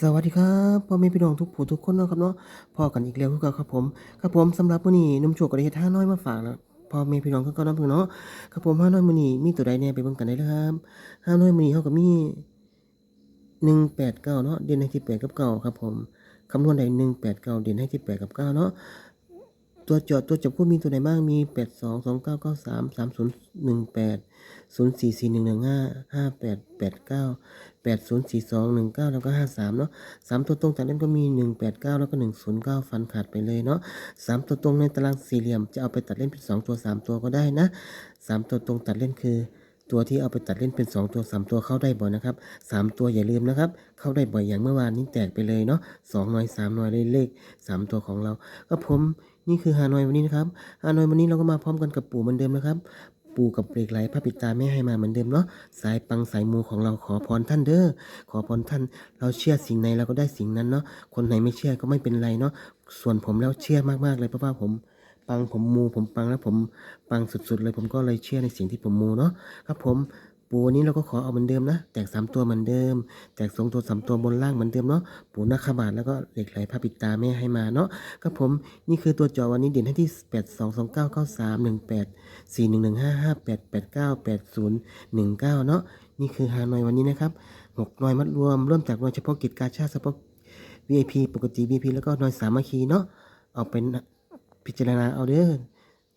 สวัสดีครับพ่อแม่พี่น้องทุกผู้ทุกคนเนาะครับเนาะพ่อกันอีกแล้วคือก่าครับผมครับผมสำหรับมื้อนี้นุ่มโชคก็ได้เฮ็ดท่าน้อยมาฝากแล้วพ่อแม่พี่น้องคือเก่าเนาเพิ่นเนาะครับผมห้าน้อยมื้อนี้มีตัวใดแน่ไปเบิ่งกันได้เลยครับห้าน้อยมื้อนี้เฮาก็มี189เนาะเด่นให้ที่8กับ9ครับผมคำนวณได้189เด่นให้ที่8กับ9เนาะ ตัวจอดตัวจับคู่มีตัวไหนบ้างมี 82 2993 3018 044115 5889 804219 แล้วก็ 53 เนาะ3 ตัวตรงจากนั้นก็มี 189 แล้วก็ 109 ฟันขาดไปเลยเนาะ3 ตัวตรงในตารางสี่เหลี่ยมจะเอาไปตัดเล่นเป็น 2 ตัว 3 ตัวก็ได้นะ 3 ตัวตรงตัดเล่นคือ ตัวที่เอาไปตัดเล่นเป็น 2 ตัว 3 ตัวเข้าได้บ่อยนะครับ 3 ตัวอย่าลืมนะครับ เข้าได้บ่อยอย่างเมื่อวานนี้แตกไปเลยเนาะ2หน่วย3หน่วยเลขเลข 3 ตัวของเรา ก็ผมนี่คือฮานอยวันนี้นะครับฮานอยวันนี้เราก็มาพร้อมกันกับปู่เหมือนเดิมนะครับปู่กับเปลกไหลพระปิดตาไม่ให้มาเหมือนเดิมเนาะสายปังสายมูของเราขอพรท่านเด้อขอพรท่าน เราเชื่อสิ่งไหนเราก็ได้สิ่งนั้นเนาะคนไหนไม่เชื่อก็ไม่เป็นไรเนาะส่วนผมแล้วเชื่อมากๆเลยเพราะว่าผม ปังผมมูผมปังแล้วผมปังสุดๆเลย ผมก็เลยเชื่อในสิ่งที่ผมมูเนาะครับผมปูวันนี้เราก็ขอเอาเหมือนเดิมนะ แตกสามตัวเหมือนเดิม แตกสองตัวสามตัวบนล่างเหมือนเดิมเนาะปูนักขบาทแล้วก็เหล็กไหลพระปิดตาไม่ให้มาเนาะครับผมนี่คือตัวจอวันนี้เด่นให้ที่แปดสองสองเก้าเก้าสามหนึ่งแปดสี่หนึ่งหนึ่งห้าห้าแปดแปดเก้าแปดศูนย์หนึ่งเก้าเนาะนี่คือฮานอยวันนี้นะครับหกหน่วยมัดรวมเริ่มจากหน่วยเฉพาะกิจการชาติเฉพาะ VIP ปกติ VIP แล้วก็หน่วยสามัคคีเนาะเอาเป็น พิจารณาเอาเด้อ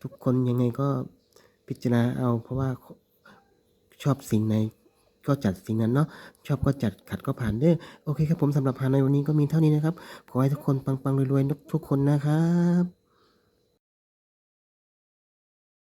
ทุกคนยังไงก็พิจารณาเอา เพราะว่าชอบสิ่งไหนก็จัดสิ่งนั้นเนาะชอบก็จัดขัดก็ผ่านเด้อโอเคครับผมสำหรับพานในวันนี้ก็มีเท่านี้นะครับขอให้ทุกคนปังๆรวยๆทุกคนนะครับ